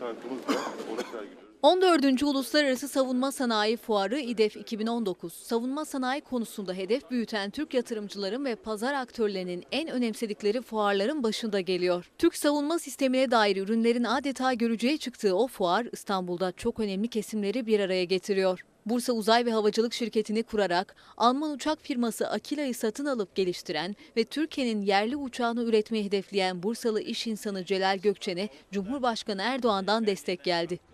tankımız var. Onu sergiliyoruz. 14. Uluslararası Savunma Sanayi Fuarı İDEF 2019, savunma sanayi konusunda hedef büyüten Türk yatırımcıların ve pazar aktörlerinin en önemsedikleri fuarların başında geliyor. Türk savunma sistemine dair ürünlerin adeta görücüye çıktığı o fuar İstanbul'da çok önemli kesimleri bir araya getiriyor. Bursa Uzay ve Havacılık Şirketi'ni kurarak Alman uçak firması Akila'yı satın alıp geliştiren ve Türkiye'nin yerli uçağını üretmeyi hedefleyen Bursalı iş insanı Celal Gökçen'e Cumhurbaşkanı Erdoğan'dan destek geldi.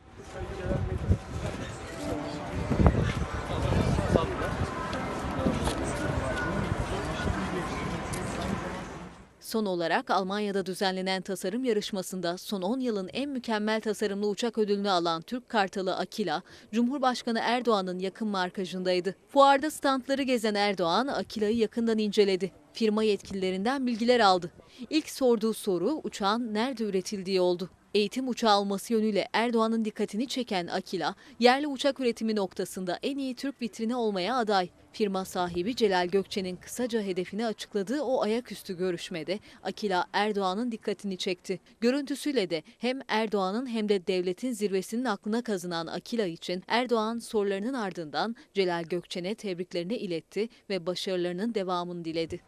Son olarak Almanya'da düzenlenen tasarım yarışmasında son 10 yılın en mükemmel tasarımlı uçak ödülünü alan Türk Kartalı Akila, Cumhurbaşkanı Erdoğan'ın yakın markajındaydı. Fuarda standları gezen Erdoğan, Akila'yı yakından inceledi. Firma yetkililerinden bilgiler aldı. İlk sorduğu soru uçağın nerede üretildiği oldu. Eğitim uçağı olması yönüyle Erdoğan'ın dikkatini çeken Akila, yerli uçak üretimi noktasında en iyi Türk vitrini olmaya aday. Firma sahibi Celal Gökçe'nin kısaca hedefini açıkladığı o ayaküstü görüşmede Akila Erdoğan'ın dikkatini çekti. Görüntüsüyle de hem Erdoğan'ın hem de devletin zirvesinin aklına kazınan Akila için Erdoğan sorularının ardından Celal Gökçen'e tebriklerini iletti ve başarılarının devamını diledi.